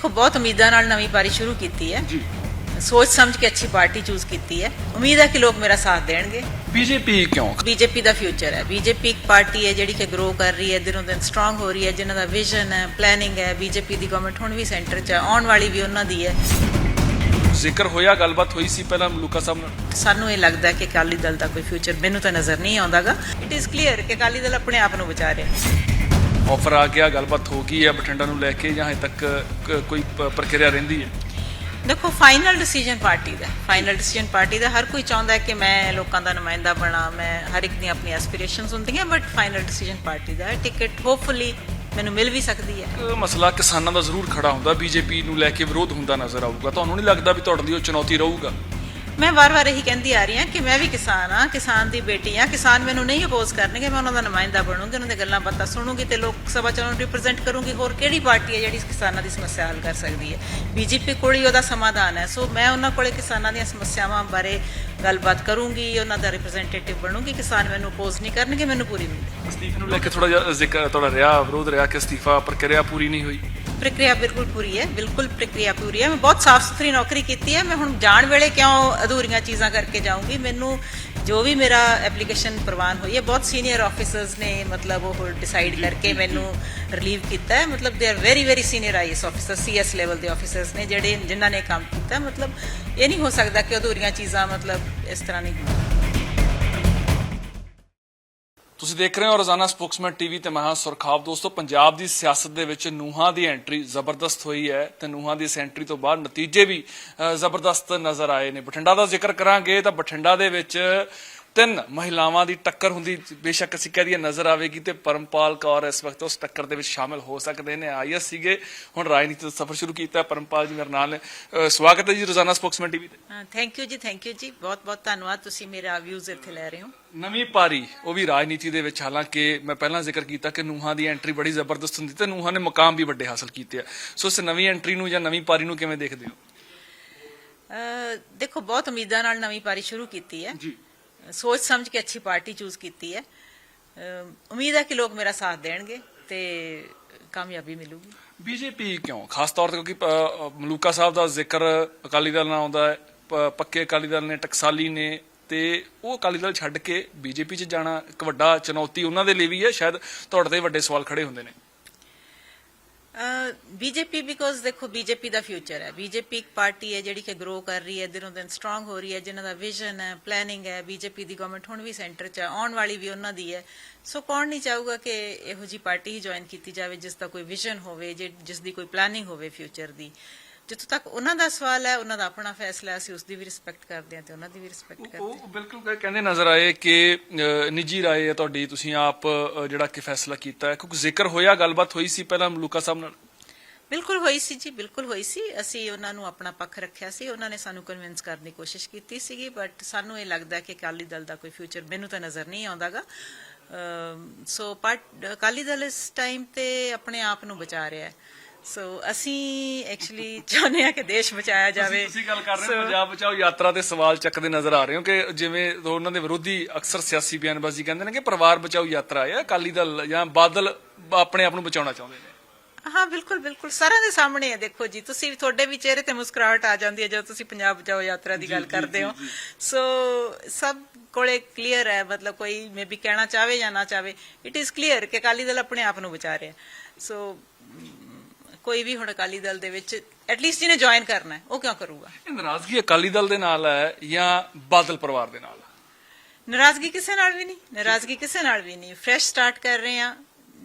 ਦੇਖੋ ਬਹੁਤ ਉਮੀਦਾਂ ਨਾਲ ਨਵੀਂ ਪਾਰੀ ਸ਼ੁਰੂ ਕੀਤੀ ਹੈ। ਜੀ। ਸੋਚ ਸਮਝ ਕੇ ਅੱਛੀ ਪਾਰਟੀ ਚੂਜ਼ ਕੀਤੀ ਹੈ। ਉਮੀਦ ਹੈ ਕਿ ਲੋਕ ਮੇਰਾ ਸਾਥ ਦੇਣਗੇ। ਬੀਜੇਪੀ ਕਿਉਂ? ਬੀਜੇਪੀ ਦਾ ਫਿਊਚਰ ਹੈ। ਬੀਜੇਪੀ ਇੱਕ ਪਾਰਟੀ ਹੈ ਜਿਹੜੀ ਕਿ ਗਰੋ ਕਰ ਰਹੀ ਹੈ ਦਿਨੋਂ ਦਿਨ ਸਟਰੋਂਗ ਹੋ ਰਹੀ ਹੈ ਜਿਨ੍ਹਾਂ ਦਾ ਵਿਜ਼ਨ ਹੈ ਪਲੈਨਿੰਗ ਹੈ। ਬੀਜੇਪੀ ਦੀ ਗਵਰਨਮੈਂਟ ਹੁਣ ਵੀ ਸੈਂਟਰ 'ਚ ਹੈ। ਆਉਣ ਵਾਲੀ ਵੀ ਉਹਨਾਂ ਦੀ ਹੈ। ਜ਼ਿਕਰ ਹੋਇਆ ਗੱਲਬਾਤ ਹੋਈ ਸੀ ਪਹਿਲਾਂ ਮਲੂਕਾ ਸਾਹਿਬ ਨਾਲ? ਸਾਨੂੰ ਇਹ ਲੱਗਦਾ ਕਿ ਅਕਾਲੀ ਦਲ ਦਾ ਕੋਈ ਫਿਊਚਰ ਮੈਨੂੰ ਤਾਂ ਨਜ਼ਰ ਨਹੀਂ ਆਉਂਦਾਗਾ। ਇਟ ਇਜ਼ ਕਲੀਅਰ ਕਿ ਅਕਾਲੀ ਦਲ ਆਪਣੇ ਆਪ ਨੂੰ ਬਚਾ ਰਿਹਾ ਹੈ। ਆਫਰ ਆ ਗਿਆ ਗੱਲਬਾਤ ਹੋ ਗਈ ਹੈ ਬਠਿੰਡਾ ਨੂੰ ਲੈ ਕੇ ਜਾਂ ਹਜੇ ਤੱਕ ਕੋਈ ਪ੍ਰਕਿਰਿਆ ਰਹਿੰਦੀ ਹੈ? ਦੇਖੋ ਫਾਈਨਲ ਡਿਸੀਜਨ ਪਾਰਟੀ ਦਾ ਫਾਈਨਲ ਡਿਸੀਜਨ ਪਾਰਟੀ ਦਾ ਹਰ ਕੋਈ ਚਾਹੁੰਦਾ ਹੈ ਕਿ ਮੈਂ ਲੋਕਾਂ ਦਾ ਨੁਮਾਇੰਦਾ ਬਣਾ ਮੈਂ ਹਰ ਇੱਕ ਦੀਆਂ ਆਪਣੀਆਂ ਐਸਪੀਰੇਸ਼ਨਸ ਹੁੰਦੀਆਂ ਬਟ ਫਾਈਨਲ ਡਿਸੀਜਨ ਪਾਰਟੀ ਦਾ ਟਿਕਟ ਹੋਪਫੁਲੀ ਮੈਨੂੰ ਮਿਲ ਵੀ ਸਕਦੀ ਹੈ। ਇੱਕ ਮਸਲਾ ਕਿਸਾਨਾਂ ਦਾ ਜ਼ਰੂਰ ਖੜਾ ਹੁੰਦਾ ਬੀਜੇਪੀ ਨੂੰ ਲੈ ਕੇ ਵਿਰੋਧ ਹੁੰਦਾ ਨਜ਼ਰ ਆਊਗਾ। ਤੁਹਾਨੂੰ ਨਹੀਂ ਲੱਗਦਾ ਵੀ ਤੁਹਾਡੇ ਲਈ ਉਹ ਚੁਣੌਤੀ ਰਹੂਗਾ? ਮੈਂ ਵਾਰ-ਵਾਰ ਇਹੀ ਕਹਿੰਦੀ ਆ ਰਹੀ ਹਾਂ ਕਿ ਮੈਂ ਵੀ ਕਿਸਾਨ ਹਾਂ, ਕਿਸਾਨ ਦੀ ਬੇਟੀ ਹਾਂ। ਕਿਸਾਨ ਮੈਨੂੰ ਨਹੀਂ ਅਪੋਜ਼ ਕਰਨਗੇ, ਮੈਂ ਉਹਨਾਂ ਦਾ ਨੁਮਾਇੰਦਾ ਬਣੂੰਗੀ, ਉਹਨਾਂ ਦੀਆਂ ਗੱਲਾਂ ਬਾਤਾਂ ਸੁਣੂੰਗੀ ਤੇ ਲੋਕ ਸਭਾ ਚ ਉਹਨਾਂ ਨੂੰ ਰਿਪਰੈਜ਼ੈਂਟ ਕਰੂੰਗੀ। ਹੋਰ ਕਿਹੜੀ ਪਾਰਟੀ ਹੈ ਜਿਹੜੀ ਕਿਸਾਨਾਂ ਦੀ ਸਮੱਸਿਆ ਹੱਲ ਕਰ ਸਕਦੀ ਹੈ? ਬੀਜੇਪੀ ਕੋਲ ਹੀ ਉਹਦਾ ਸਮਾਧਾਨ ਹੈ। ਸੋ ਮੈਂ ਉਹਨਾਂ ਕੋਲੇ ਕਿਸਾਨਾਂ ਦੀਆਂ ਸਮੱਸਿਆਵਾਂ ਬਾਰੇ ਗੱਲਬਾਤ ਕਰੂੰਗੀ, ਉਹਨਾਂ ਦਾ ਰਿਪਰੈਜ਼ੈਂਟੇਟਿਵ ਬਣੂੰਗੀ। ਕਿਸਾਨ ਮੈਨੂੰ ਅਪੋਜ਼ ਨਹੀਂ ਕਰਨਗੇ, ਮੈਨੂੰ ਪੂਰੀ ਉਮੀਦ ਹੈ। ਅਸਤੀਫੇ ਨੂੰ ਲੈ ਕੇ ਥੋੜਾ ਜਿਹਾ ਜ਼ਿਕਰ ਤੁਹਾਡਾ ਰਿਹਾ, ਵਿਰੋਧ ਰਿਹਾ ਕਿ ਅਸਤੀਫਾ ਪ੍ਰਕਿਰਿਆ ਪੂਰੀ ਨਹੀਂ ਹੋਈ। ਪ੍ਰਕਿਰਿਆ ਬਿਲਕੁਲ ਪੂਰੀ ਹੈ ਬਿਲਕੁਲ ਪ੍ਰਕਿਰਿਆ ਪੂਰੀ ਹੈ। ਮੈਂ ਬਹੁਤ ਸਾਫ਼ ਸੁਥਰੀ ਨੌਕਰੀ ਕੀਤੀ ਹੈ ਮੈਂ ਹੁਣ ਜਾਣ ਵੇਲੇ ਕਿਉਂ ਅਧੂਰੀਆਂ ਚੀਜ਼ਾਂ ਕਰਕੇ ਜਾਊਂਗੀ? ਮੈਨੂੰ ਜੋ ਵੀ ਮੇਰਾ ਐਪਲੀਕੇਸ਼ਨ ਪ੍ਰਵਾਨ ਹੋਈ ਹੈ ਬਹੁਤ ਸੀਨੀਅਰ ਆਫੀਸਰਸ ਨੇ ਮਤਲਬ ਉਹ ਡਿਸਾਈਡ ਕਰਕੇ ਮੈਨੂੰ ਰਿਲੀਵ ਕੀਤਾ ਹੈ। ਮਤਲਬ they are very very senior IAS officer CS level ਦੇ ਆਫੀਸਰਸ ਨੇ ਜਿਹੜੇ ਜਿਨ੍ਹਾਂ ਨੇ ਕੰਮ ਕੀਤਾ ਮਤਲਬ ਇਹ ਨਹੀਂ ਹੋ ਸਕਦਾ ਕਿ ਅਧੂਰੀਆਂ ਚੀਜ਼ਾਂ ਮਤਲਬ ਇਸ ਤਰ੍ਹਾਂ ਨਹੀਂ ਹੋਣ। ਤੁਸੀਂ ਦੇਖ ਰਹੇ ਹੋ ਰੋਜ਼ਾਨਾ ਸਪੋਕਸਮੈਨ ਟੀਵੀ ਤੇ ਮੈਂ ਹਾਂ ਸੁਰਖਾਬ ਦੋਸਤੋ, ਪੰਜਾਬ ਦੀ ਸਿਆਸਤ ਦੇ ਵਿੱਚ ਨੂਹਾਂ ਦੀ ਐਂਟਰੀ ਜ਼ਬਰਦਸਤ ਹੋਈ ਹੈ ਤੇ ਨੂਹਾਂ ਦੀ ਇਸ ਐਂਟਰੀ ਤੋਂ ਬਾਅਦ ਨਤੀਜੇ ਵੀ ਜ਼ਬਰਦਸਤ ਨਜ਼ਰ ਆਏ ਨੇ। ਬਠਿੰਡਾ ਦਾ ਜ਼ਿਕਰ ਕਰਾਂਗੇ ਤਾਂ ਬਠਿੰਡਾ ਦੇ ਵਿੱਚ ਤਿੰਨ ਮਹਿਲਾਵਾਂ ਦੀ ਟੱਕਰ ਹੁੰਦੀ ਬੇਸ਼ੱਕ ਅਸੀਂ ਕਹਿ ਦਈਏ ਨਜ਼ਰ ਆਵੇਗੀ ਤੇ ਪਰਮਪਾਲ ਕੌਰ ਇਸ ਵਕਤ ਉਸ ਟੱਕਰ ਦੇ ਵਿੱਚ ਸ਼ਾਮਿਲ ਹੋ ਸਕਦੇ ਨੇ। ਆਈਐਸ ਸੀਗੇ ਹੁਣ ਰਾਜਨੀਤੀ ਦਾ ਸਫ਼ਰ ਸ਼ੁਰੂ ਕੀਤਾ ਹੈ। ਪਰਮਪਾਲ ਜੀ ਮੇਰੇ ਨਾਲ ਸਵਾਗਤ ਹੈ ਜੀ ਰੋਜ਼ਾਨਾ ਸਪੋਕਸਮੈਨ ਟੀਵੀ ਤੇ। ਥੈਂਕ ਯੂ ਜੀ ਥੈਂਕ ਯੂ ਜੀ। ਬਹੁਤ ਬਹੁਤ ਧੰਨਵਾਦ ਤੁਸੀਂ ਮੇਰਾ ਵਿਊਜ਼ ਇੱਥੇ ਲੈ ਰਹੇ ਹੋ। ਨਵੀਂ ਪਾਰੀ ਉਹ ਵੀ ਰਾਜਨੀਤੀ ਦੇ ਵਿੱਚ ਹਾਲਾਂਕਿ ਮੈਂ ਪਹਿਲਾਂ ਜ਼ਿਕਰ ਕੀਤਾ ਕਿ ਨੂਹਾਂ ਦੀ ਐਂਟਰੀ ਬੜੀ ਜ਼ਬਰਦਸਤ ਹੁੰਦੀ ਤੇ ਨੂਹਾਂ ਨੇ ਮੁਕਾਮ ਵੀ ਵੱਡੇ ਹਾਸਲ ਕੀਤੇ ਆ। ਸੋ ਇਸ ਨਵੀਂ ਐਂਟਰੀ ਨੂੰ ਜਾਂ ਨਵੀਂ ਪਾਰੀ ਨੂੰ ਕਿਵੇਂ ਦੇਖਦੇ ਹੋ? ਦੇਖੋ ਬਹੁਤ ਉਮੀਦਾਂ ਨਾਲ ਨਵੀਂ ਪਾਰੀ ਸ਼ੁਰੂ ਕੀਤੀ ਹੈ। ਜੀ। ਸੋਚ ਸਮਝ ਕੇ ਅੱਛੀ ਪਾਰਟੀ ਚੂਜ਼ ਕੀਤੀ ਹੈ। ਉਮੀਦ ਹੈ ਕਿ ਲੋਕ ਮੇਰਾ ਸਾਥ ਦੇਣਗੇ ਤੇ ਕਾਮਯਾਬੀ ਮਿਲੂਗੀ। ਬੀਜੇਪੀ ਕਿਉਂ? ਖਾਸ ਤੌਰ ਤੇ ਕਿਉਂਕਿ ਮਲੂਕਾ ਸਾਹਿਬ ਦਾ ਜ਼ਿਕਰ ਅਕਾਲੀ ਦਲ ਨਾਲ ਆਉਂਦਾ ਹੈ ਪੱਕੇ ਅਕਾਲੀ ਦਲ ਨੇ, ਟਕਸਾਲੀ ਨੇ, ਤੇ ਉਹ ਅਕਾਲੀ ਦਲ ਛੱਡ ਕੇ ਬੀਜੇਪੀ 'ਚ ਜਾਣਾ ਇੱਕ ਵੱਡਾ ਚੁਣੌਤੀ ਉਹਨਾਂ ਦੇ ਲਈ ਵੀ ਹੈ। ਸ਼ਾਇਦ ਤੁਹਾਡੇ ਤੇ ਵੱਡੇ ਸਵਾਲ ਖੜੇ ਹੁੰਦੇ ਨੇ। ਬੀਜੇਪੀ ਬਿਕੋਜ਼ ਦੇਖੋ ਬੀਜੇਪੀ ਦਾ ਫਿਊਚਰ ਹੈ। ਬੀਜੇਪੀ ਇੱਕ ਪਾਰਟੀ ਹੈ ਜਿਹੜੀ ਕਿ ਗਰੋ ਕਰ ਰਹੀ ਹੈ, ਦਿਨੋਂ ਦਿਨ ਸਟਰੋਂਗ ਹੋ ਰਹੀ ਹੈ, ਜਿਨ੍ਹਾਂ ਦਾ ਵਿਜ਼ਨ ਹੈ ਪਲੈਨਿੰਗ ਹੈ ਬੀਜੇਪੀ ਦੀ ਗਵਰਨਮੈਂਟ ਹੁਣ ਵੀ ਸੈਂਟਰ 'ਚ ਆਉਣ ਵਾਲੀ ਵੀ ਉਹਨਾਂ ਦੀ ਹੈ। ਸੋ ਕੌਣ ਨਹੀਂ ਚਾਹੂਗਾ ਕਿ ਇਹੋ ਜੀ ਪਾਰਟੀ ਹੀ ਜੁਆਇਨ ਕੀਤੀ ਜਾਵੇ, ਜਿਸ ਦਾ ਕੋਈ ਵਿਜ਼ਨ ਹੋਵੇ, ਜੇ- ਜਿਸ ਦੀ ਕੋਈ ਪਲੈਨਿੰਗ ਹੋਵੇ ਫਿਊਚਰ ਦੀ। ਜਿੱਥੋਂ ਤੱਕ ਉਹਨਾਂ ਦਾ ਸਵਾਲ ਹੈ ਉਹਨਾਂ ਦਾ ਆਪਣਾ ਫੈਸਲਾ ਹੈ, ਅਸੀਂ ਉਸ ਦੀ ਵੀ ਰਿਸਪੈਕਟ ਕਰਦੇ ਹਾਂ ਤੇ ਉਹਨਾਂ ਦੀ ਵੀ ਰਿਸਪੈਕਟ ਕਰਦੇ ਹਾਂ। ਉਹ ਬਿਲਕੁਲ ਕਹਿੰਦੇ ਨਜ਼ਰ ਆਏ ਕਿ ਨਿੱਜੀ ਰਾਏ ਹੈ ਤੁਹਾਡੀ ਤੁਸੀਂ ਆਪ ਜਿਹੜਾ ਕਿ ਫੈਸਲਾ ਕੀਤਾ ਹੈ। ਕਿਉਂਕਿ ਜ਼ਿਕਰ ਹੋਇਆ ਗੱਲਬਾਤ ਹੋਈ ਸੀ ਪਹਿਲਾਂ ਮਲੂਕਾ ਸਾਹਿਬ ਨਾਲ? ਬਿਲਕੁਲ ਹੋਈ ਸੀ ਜੀ ਬਿਲਕੁਲ ਹੋਈ ਸੀ। ਅਸੀਂ ਉਹਨਾਂ ਨੂੰ ਆਪਣਾ ਪੱਖ ਰੱਖਿਆ ਸੀ। ਉਹਨਾਂ ਨੇ ਸਾਨੂੰ ਕਨਵਿੰਸ ਕਰਨ ਦੀ ਕੋਸ਼ਿਸ਼ ਕੀਤੀ ਸੀਗੀ ਬਟ ਸਾਨੂੰ ਇਹ ਲੱਗਦਾ ਕਿ ਅਕਾਲੀ ਦਲ ਦਾ ਕੋਈ ਫਿਊਚਰ ਮੈਨੂੰ ਤਾਂ ਨਜ਼ਰ ਨਹੀਂ ਆਉਂਦਾਗਾ। ਸੋ ਪਾਰਟ ਅਕਾਲੀ ਦਲ ਇਸ ਟਾਈਮ ਤੇ ਆਪਣੇ ਆਪ ਨੂੰ ਬਚਾ ਰਿਹਾ ਹੈ। ਸੋ ਅਸੀਂ ਐਕਚੁਅਲੀ ਚਾਹੁੰਦੇ ਹਾਂ ਕਿ ਦੇਸ਼ ਬਚਾਇਆ ਜਾਵੇ। ਤੁਸੀਂ ਗੱਲ ਕਰ ਰਹੇ ਹੋ ਪੰਜਾਬ ਬਚਾਓ ਯਾਤਰਾ ਤੇ ਸਵਾਲ ਚੱਕਦੇ ਨਜ਼ਰ ਆ ਰਹੇ ਹੋ ਕਿ ਜਿਵੇਂ ਉਹਨਾਂ ਦੇ ਵਿਰੋਧੀ ਅਕਸਰ ਸਿਆਸੀ ਬਿਆਨਬਾਜ਼ੀ ਕਹਿੰਦੇ ਨੇ ਕਿ ਪਰਿਵਾਰ ਬਚਾਓ ਯਾਤਰਾ ਹੈ ਅਕਾਲੀ ਦਲ ਜਾਂ ਬਾਦਲ ਆਪਣੇ ਆਪ ਨੂੰ ਬਚਾਉਣਾ ਚਾਹੁੰਦੇ ਨੇ। ਹਾਂ ਬਿਲਕੁਲ ਬਿਲਕੁਲ। ਸਾਰਿਆਂ ਦੇ ਸਾਹਮਣੇ ਹੈ ਦੇਖੋ ਜੀ ਤੁਸੀਂ ਤੁਹਾਡੇ ਵੀ ਚਿਹਰੇ ਤੇ ਮੁਸਕਰਾਹਟ ਆ ਜਾਂਦੀ ਹੈ ਜਦੋਂ ਤੁਸੀਂ ਪੰਜਾਬ ਬਚਾਓ ਯਾਤਰਾ ਦੀ ਗੱਲ ਕਰਦੇ ਹੋ। ਸੋ ਸਭ ਕੋਲੇ ਕਲੀਅਰ ਹੈ ਮਤਲਬ ਕੋਈ ਮੇ ਵੀ ਕਹਿਣਾ ਚਾਹਵੇ ਜਾਂ ਨਾ ਚਾਹਵੇ। ਇਟ ਇਜ਼ ਕਲੀਅਰ ਕਿ ਅਕਾਲੀ ਦਲ ਆਪਣੇ ਆਪ ਨੂੰ ਬਚਾ ਰਿਹਾ ਸੋ ਕੋਈ ਵੀ ਹੁਣ ਅਕਾਲੀ ਦਲ ਦੇ ਵਿੱਚ ਐਟਲੀਸਟ ਜਿਹਨੇ ਜੁਆਇਨ ਕਰਨਾ ਹੈ ਉਹ ਕਿਉਂ ਕਰੂਗਾ? ਨਾਰਾਜ਼ਗੀ ਅਕਾਲੀ ਦਲ ਦੇ ਨਾਲ ਹੈ ਜਾਂ ਬਾਦਲ ਪਰਿਵਾਰ ਦੇ ਨਾਲ? ਨਾਰਾਜ਼ਗੀ ਕਿਸੇ ਨਾਲ ਵੀ ਨਹੀਂ ਨਾਰਾਜ਼ਗੀ ਕਿਸੇ ਨਾਲ ਵੀ ਨਹੀਂ। ਫਰੈਸ਼ ਸਟਾਰਟ ਕਰ ਰਹੇ ਆ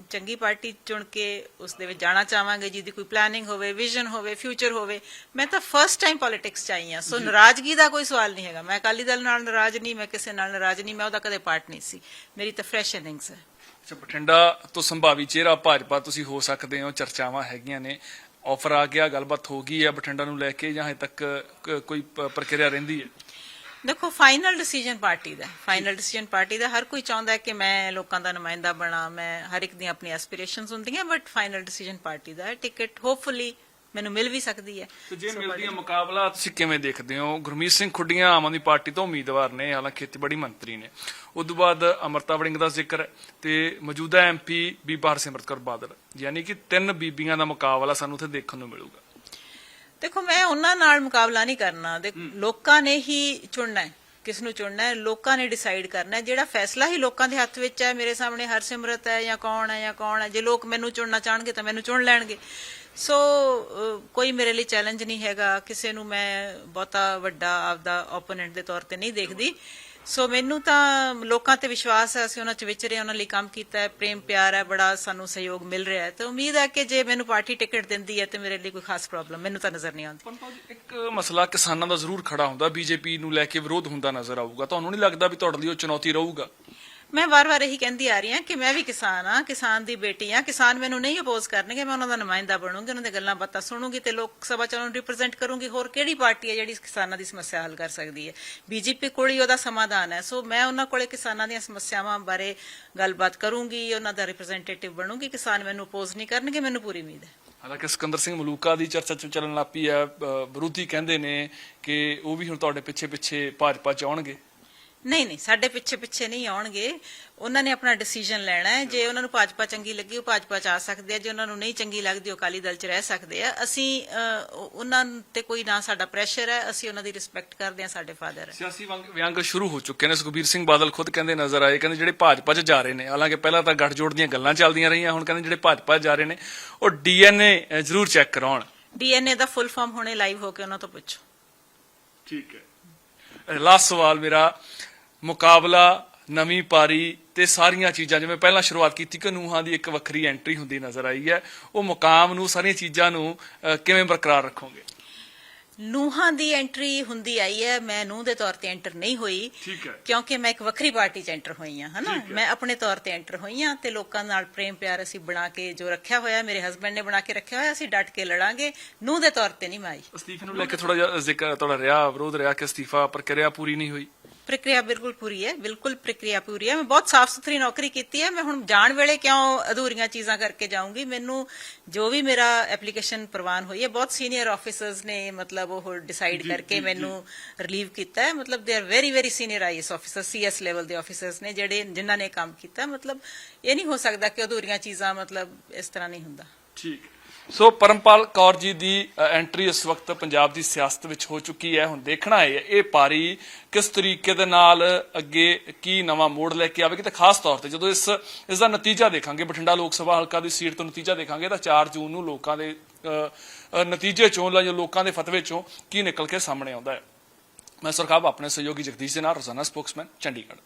ਚੰਗੀ ਪਾਰਟੀ ਚੁਣ ਕੇ ਉਸ ਦੇ ਵਿੱਚ ਜਾਣਾ ਚਾਹਾਂਗੇ ਜਿਹਦੀ ਕੋਈ ਪਲੈਨਿੰਗ ਹੋਵੇ ਵਿਜ਼ਨ ਹੋਵੇ ਫਿਊਚਰ ਹੋਵੇ। ਮੈਂ ਤਾਂ ਫਰਸਟ ਟਾਈਮ ਪੋਲਿਟਿਕਸ ਚ ਆਈ ਹਾਂ ਸੋ ਨਾਰਾਜ਼ਗੀ ਦਾ ਕੋਈ ਸਵਾਲ ਨਹੀਂ ਹੈਗਾ। ਮੈਂ ਅਕਾਲੀ ਦਲ ਨਾਲ ਨਾਰਾਜ਼ ਨਹੀਂ ਮੈਂ ਕਿਸੇ ਨਾਲ ਨਾਰਾਜ਼ ਨਹੀਂ ਮੈਂ ਉਹਦਾ ਕਦੇ ਪਾਰਟ ਨਹੀਂ ਸੀ। ਮੇਰੀ ਤਾਂ ਫਰੈਸ਼ ਇਨਿੰਗਸ ਹੈ। ਅੱਛਾ, ਬਠਿੰਡਾ ਤੋਂ ਸੰਭਾਵੀ ਚਿਹਰਾ ਭਾਜਪਾ, ਤੁਸੀਂ ਹੋ ਸਕਦੇ ਹੋ, ਚਰਚਾਵਾਂ ਹੈਗੀਆਂ ਨੇ। ਆਫਰ ਆ ਗਿਆ, ਗੱਲਬਾਤ ਹੋ ਗਈ ਹੈ ਬਠਿੰਡਾ ਨੂੰ ਲੈ ਕੇ ਜਾਂ ਹਜੇ ਤੱਕ ਕੋਈ ਪ੍ਰਕਿਰਿਆ ਰਹਿੰਦੀ ਹੈ? ਦੇਖੋ ਫਾਈਨਲ ਡਿਸੀਜਨ ਪਾਰਟੀ ਦਾ ਫਾਈਨਲ ਡਿਸੀਜਨ ਪਾਰਟੀ ਦਾ, ਹਰ ਕੋਈ ਚਾਹੁੰਦਾ ਹੈ ਕਿ ਮੈਂ ਲੋਕਾਂ ਦਾ ਨੁਮਾਇੰਦਾ ਬਣਾ, ਮੈਂ ਹਰ ਇੱਕ ਦੀਆਂ ਆਪਣੀ ਐਸਪੀਰੇਸ਼ਨਸ ਹੁੰਦੀਆਂ ਬਟ ਫਾਈਨਲ ਡਿਸੀਜਨ ਪਾਰਟੀ ਦਾ ਟਿਕਟ ਹੋਪਫੁਲੀ ਮੈਨੂੰ ਮਿਲ ਵੀ ਸਕਦੀ ਹੈ। ਤੇ ਜੇ ਮਿਲਦੀ ਹੈ ਮੁਕਾਬਲਾ ਤੁਸੀਂ ਕਿਵੇਂ ਦੇਖਦੇ ਹੋ? ਗੁਰਮੀਤ ਸਿੰਘ ਖੁੱਡੀਆਂ ਆਮ ਆਦਮੀ ਪਾਰਟੀ ਤੋਂ ਉਮੀਦਵਾਰ ਨੇ ਹਾਲਾਂਕਿ ਖੇਤੀਬਾੜੀ ਮੰਤਰੀ ਨੇ। ਉਸ ਤੋਂ ਬਾਅਦ ਅਮਰਤਾ ਵੜਿੰਗ ਦਾ ਜ਼ਿਕਰ ਤੇ ਮੌਜੂਦਾ ਐਮਪੀ ਬੀਬਾ ਹਰਸਿਮਰਤ ਕੌਰ ਬਾਦਲ। ਯਾਨੀ ਕਿ ਤਿੰਨ ਬੀਬੀਆਂ ਦਾ ਮੁਕਾਬਲਾ ਸਾਨੂੰ ਉੱਥੇ ਦੇਖਣ ਨੂੰ ਮਿਲੂਗਾ। ਦੇਖੋ ਮੈਂ ਉਹਨਾਂ ਨਾਲ ਮੁਕਾਬਲਾ ਨਹੀਂ ਕਰਨਾ। ਲੋਕਾਂ ਨੇ ਹੀ ਚੁਣਨਾ ਹੈ ਕਿਸ ਨੂੰ ਚੁਣਨਾ ਹੈ ਲੋਕਾਂ ਨੇ ਡਿਸਾਈਡ ਕਰਨਾ ਹੈ। ਜਿਹੜਾ ਫੈਸਲਾ ਹੀ ਲੋਕਾਂ ਦੇ ਹੱਥ ਵਿੱਚ ਹੈ ਮੇਰੇ ਸਾਹਮਣੇ ਹਰਸਿਮਰਤ ਹੈ ਜਾਂ ਕੌਣ ਹੈ ਜਾਂ ਕੌਣ ਹੈ। ਜੇ ਲੋਕ ਮੈਨੂੰ ਚੁਣਨਾ ਚਾਹਣਗੇ ਤਾਂ ਮੈਨੂੰ ਚੁਣ ਲੈਣਗੇ। ਸੋ ਕੋਈ ਮੇਰੇ ਲਈ ਚੈਲੰਜ ਨਹੀਂ ਹੈਗਾ। ਕਿਸੇ ਨੂੰ ਮੈਂ ਬਹੁਤਾ ਵੱਡਾ ਆਪਦਾ ਓਪੋਨੈਂਟ ਦੇ ਤੌਰ ਤੇ ਨਹੀਂ ਦੇਖਦੀ। ਸੋ ਮੈਨੂੰ ਤਾਂ ਲੋਕਾਂ ਤੇ ਵਿਸ਼ਵਾਸ ਹੈ, ਅਸੀਂ ਉਹਨਾਂ ਚ ਵਿਚਰੇ ਉਹਨਾਂ ਲਈ ਕੰਮ ਕੀਤਾ ਹੈ, ਪ੍ਰੇਮ ਪਿਆਰ ਹੈ, ਬੜਾ ਸਾਨੂੰ ਸਹਿਯੋਗ ਮਿਲ ਰਿਹਾ ਹੈ। ਤੇ ਉਮੀਦ ਹੈ ਕਿ ਜੇ ਮੈਨੂੰ ਪਾਰਟੀ ਟਿਕਟ ਦਿੰਦੀ ਹੈ ਤੇ ਮੇਰੇ ਲਈ ਕੋਈ ਖਾਸ ਪ੍ਰੋਬਲਮ ਮੈਨੂੰ ਤਾਂ ਨਜ਼ਰ ਨਹੀਂ ਆਉਂਦੀ। ਪੰਪਾ ਇੱਕ ਮਸਲਾ ਕਿਸਾਨਾਂ ਦਾ ਜ਼ਰੂਰ ਖੜਾ ਹੁੰਦਾ। ਬੀਜੇਪੀ ਨੂੰ ਲੈ ਕੇ ਵਿਰੋਧ ਹੁੰਦਾ ਨਜ਼ਰ ਆਊਗਾ। ਤੁਹਾਨੂੰ ਨਹੀਂ ਲੱਗਦਾ ਵੀ ਤੁਹਾਡੇ ਲਈ ਉਹ ਚੁਣੌਤੀ ਰਹੂਗਾ? ਮੈਂ ਵਾਰ-ਵਾਰ ਇਹੀ ਕਹਿੰਦੀ ਆ ਰਹੀ ਹਾਂ ਕਿ ਮੈਂ ਵੀ ਕਿਸਾਨ ਹਾਂ, ਕਿਸਾਨ ਦੀ ਬੇਟੀ ਆ ਕਿਸਾਨ ਮੈਨੂੰ ਨਹੀਂ ਅਪੋਜ਼ ਕਰਨਗੇ, ਮੈਂ ਉਹਨਾਂ ਦਾ ਨੁਮਾਇੰਦਾ ਬਣੂੰਗੀ, ਉਹਨਾਂ ਦੀਆਂ ਗੱਲਾਂ ਬਾਤਾਂ ਸੁਣੂੰਗੀ ਤੇ ਲੋਕ ਸਭਾ ਚ ਉਹਨਾਂ ਨੂੰ ਰਿਪਰੈਜ਼ੈਂਟ ਕਰੂੰਗੀ। ਹੋਰ ਕਿਹੜੀ ਪਾਰਟੀ ਹੈ ਜਿਹੜੀ ਕਿਸਾਨਾਂ ਦੀ ਸਮੱਸਿਆ ਹੱਲ ਕਰ ਸਕਦੀ ਹੈ? ਬੀਜੇਪੀ ਕੋਲ ਹੀ ਉਹਦਾ ਸਮਾਧਾਨ ਹੈ। ਸੋ ਮੈਂ ਉਹਨਾਂ ਕੋਲੇ ਕਿਸਾਨਾਂ ਦੀਆਂ ਸਮੱਸਿਆਵਾਂ ਬਾਰੇ ਗੱਲਬਾਤ ਕਰੂੰਗੀ, ਉਹਨਾਂ ਦਾ ਰਿਪਰੈਜ਼ੈਂਟੇਟਿਵ ਬਣੂੰਗੀ। ਕਿਸਾਨ ਮੈਨੂੰ ਅਪੋਜ਼ ਨਹੀਂ ਕਰਨਗੇ, ਮੈਨੂੰ ਪੂਰੀ ਉਮੀਦ ਹੈ। ਹਾਲਾਂਕਿ ਸਿਕੰਦਰ ਸਿੰਘ ਮਲੂਕਾ ਦੀ ਚਰਚਾ ਚ ਚੱਲਣ ਲੱਪੀ ਹੈ ਵਿਰੋਧੀ ਕਹਿੰਦੇ ਨੇ ਕਿ ਉਹ ਵੀ ਹੁਣ ਤੁਹਾਡੇ ਪਿੱਛੇ ਪਿੱਛੇ ਭਾਜਪਾ ਚ ਆਉਣਗੇ। ਨਹੀਂ ਨਹੀਂ ਸਾਡੇ ਪਿੱਛੇ ਪਿੱਛੇ ਨਹੀਂ ਆਉਣਗੇ। ਉਹਨਾਂ ਨੇ ਆਪਣਾ ਡਿਸੀਜਨ ਲੈਣਾ ਹੈ। ਜੇ ਉਹਨਾਂ ਨੂੰ ਭਾਜਪਾ ਚੰਗੀ ਲੱਗੀ ਉਹ ਭਾਜਪਾ ਚ ਆ ਸਕਦੇ ਆ। ਜੇ ਉਹਨਾਂ ਨੂੰ ਨਹੀਂ ਚੰਗੀ ਲੱਗਦੀ ਉਹ ਅਕਾਲੀ ਦਲ ਚ ਰਹਿ ਸਕਦੇ ਆ। ਅਸੀਂ ਉਹਨਾਂ ਤੇ ਕੋਈ ਨਾ ਸਾਡਾ ਪ੍ਰੈਸ਼ਰ ਹੈ। ਅਸੀਂ ਉਹਨਾਂ ਦੀ ਰਿਸਪੈਕਟ ਕਰਦੇ ਆ ਸਾਡੇ ਫਾਦਰ ਹੈ। ਸਿਆਸੀ ਵਿਅੰਗ ਸ਼ੁਰੂ ਹੋ ਚੁੱਕੇ ਨੇ। ਸੁਖਬੀਰ ਸਿੰਘ ਬਾਦਲ ਖੁਦ ਕਹਿੰਦੇ ਨਜ਼ਰ ਆਏ ਕਹਿੰਦੇ ਜਿਹੜੇ ਭਾਜਪਾ 'ਚ ਜਾ ਰਹੇ ਨੇ ਹਾਲਾਂਕਿ ਪਹਿਲਾਂ ਤਾਂ ਗੱਠਜੋੜ ਦੀਆਂ ਗੱਲਾਂ ਚੱਲਦੀਆਂ ਰਹੀਆਂ ਹੁਣ ਕਹਿੰਦੇ ਜਿਹੜੇ ਭਾਜਪਾ ਜਾ ਰਹੇ ਨੇ ਉਹ ਡੀਐਨਏ ਜ਼ਰੂਰ ਚੈੱਕ ਕਰਾਉਣ। ਡੀਐਨਏ ਦਾ ਫੁੱਲ ਫਾਰਮ ਹੁਣੇ ਲਾਈਵ ਹੋ ਕੇ ਉਹਨਾਂ ਤੋਂ ਪੁੱਛੋ। ਠੀਕ ਹੈ। ਲਾਸਟ ਸਵਾਲ ਮੇਰਾ ਮੁਕਾਬਲਾ ਨਵੀਂ ਪਾਰੀ ਤੇ ਸਾਰੀਆਂ ਚੀਜ਼ਾਂ ਜਿਵੇਂ ਪਹਿਲਾਂ ਸ਼ੁਰੂਆਤ ਕੀਤੀ ਕਿ ਨੂਹਾਂ ਦੀ ਇੱਕ ਵੱਖਰੀ ਐਂਟਰੀ ਹੁੰਦੀ ਨਜ਼ਰ ਆਈ ਹੈ ਉਹ ਮੁਕਾਮ ਨੂੰ ਸਾਰੀਆਂ ਚੀਜ਼ਾਂ ਨੂੰ ਕਿਵੇਂ ਬਰਕਰਾਰ ਰੱਖੋਗੇ? ਨੂਹਾਂ ਦੀ ਐਂਟਰੀ ਹੁੰਦੀ ਆਈ ਹੈ ਮੈਂ ਨੂੰਹ ਦੇ ਤੌਰ ਤੇ ਐਂਟਰ ਨਹੀਂ ਹੋਈ ਕਿਉਂਕਿ ਮੈਂ ਇੱਕ ਵੱਖਰੀ ਪਾਰਟੀ ਚ ਐਂਟਰ ਹੋਈ ਹਾਂ ਹਨਾ? ਮੈਂ ਆਪਣੇ ਤੌਰ ਤੇ ਐਂਟਰ ਹੋਈ ਹਾਂ ਤੇ ਲੋਕਾਂ ਨਾਲ ਪ੍ਰੇਮ ਪਿਆਰ ਅਸੀਂ ਬਣਾ ਕੇ ਜੋ ਰੱਖਿਆ ਹੋਇਆ ਮੇਰੇ ਹਸਬੰਡ ਨੇ ਬਣਾ ਕੇ ਰੱਖਿਆ ਹੋਇਆ ਅਸੀਂ ਡਟ ਕੇ ਲੜਾਂਗੇ ਨੂੰਹ ਦੇ ਤੌਰ ਤੇ ਨਹੀਂ ਮਾਈ ਅਸਤੀਫੇ ਨੂੰ ਲੈ ਕੇ ਥੋੜਾ ਜਿਹਾ ਜ਼ਿਕਰ ਤੁਹਾਡਾ ਰਿਹਾ ਵਿਰੋਧ ਰਿਹਾ ਕਿ ਅਸਤੀਫਾ ਪ੍ਰਕਿਰਿਆ ਪੂਰੀ ਨਹੀਂ ਹੋਈ? ਪ੍ਰਕਿਰਿਆ ਬਿਲਕੁਲ ਪੂਰੀ ਹੈ ਬਿਲਕੁਲ ਪ੍ਰਕਿਰਿਆ ਪੂਰੀ ਹੈ। ਮੈਂ ਬਹੁਤ ਸਾਫ਼ ਸੁਥਰੀ ਨੌਕਰੀ ਕੀਤੀ ਹੈ। ਮੈਂ ਹੁਣ ਜਾਣ ਵੇਲੇ ਕਿਉਂ ਅਧੂਰੀਆਂ ਚੀਜ਼ਾਂ ਕਰਕੇ ਜਾਊਂਗੀ? ਮੈਨੂੰ ਜੋ ਵੀ ਮੇਰਾ ਐਪਲੀਕੇਸ਼ਨ ਪ੍ਰਵਾਨ ਹੋਈ ਹੈ ਬਹੁਤ ਸੀਨੀਅਰ ਆਫੀਸਰਸ ਨੇ ਮਤਲਬ ਉਹ ਡਿਸਾਈਡ ਕਰਕੇ ਮੈਨੂੰ ਰਿਲੀਵ ਕੀਤਾ ਹੈ। ਮਤਲਬ they are very very senior IAS officer CS level ਦੇ ਆਫੀਸਰਸ ਨੇ ਜਿਹੜੇ ਜਿਨ੍ਹਾਂ ਨੇ ਕੰਮ ਕੀਤਾ। ਮਤਲਬ ਇਹ ਨਹੀਂ ਹੋ ਸਕਦਾ ਕਿ ਅਧੂਰੀਆਂ ਚੀਜ਼ਾਂ ਮਤਲਬ ਇਸ ਤਰ੍ਹਾਂ ਨਹੀਂ ਹੁੰਦਾ। ਠੀਕ। ਸੋ ਪਰਮਪਾਲ ਕੌਰ ਜੀ ਦੀ ਐਂਟਰੀ ਇਸ ਵਕਤ ਪੰਜਾਬ ਦੀ ਸਿਆਸਤ ਵਿੱਚ ਹੋ ਚੁੱਕੀ ਹੈ। ਹੁਣ ਦੇਖਣਾ ਹੈ ਇਹ ਪਾਰੀ ਕਿਸ ਤਰੀਕੇ ਦੇ ਨਾਲ ਅੱਗੇ ਕੀ ਨਵਾਂ ਮੋੜ ਲੈ ਕੇ ਆਵੇਗੀ ਤੇ ਖਾਸ ਤੌਰ ਤੇ ਜਦੋਂ ਇਸ ਇਸ ਦਾ ਨਤੀਜਾ ਦੇਖਾਂਗੇ ਬਠਿੰਡਾ ਲੋਕ ਸਭਾ ਹਲਕਾ ਦੀ ਸੀਟ ਤੋਂ ਨਤੀਜਾ ਦੇਖਾਂਗੇ ਤਾਂ 4 ਜੂਨ ਨੂੰ ਲੋਕਾਂ ਦੇ ਅ, ਨਤੀਜੇ ਚੋਂ ਜਾਂ ਲੋਕਾਂ ਦੇ ਫਤਵੇ ਚੋਂ ਕੀ ਨਿਕਲ ਕੇ ਸਾਹਮਣੇ ਆਉਂਦਾ ਹੈ। ਮੈਂ ਸਰਖਾਬ ਆਪਣੇ ਸਹਿਯੋਗੀ ਜਗਦੀਸ਼ ਦੇ ਨਾਲ ਰੋਜ਼ਾਨਾ ਸਪੋਕਸਮੈਨ ਚੰਡੀਗੜ੍ਹ।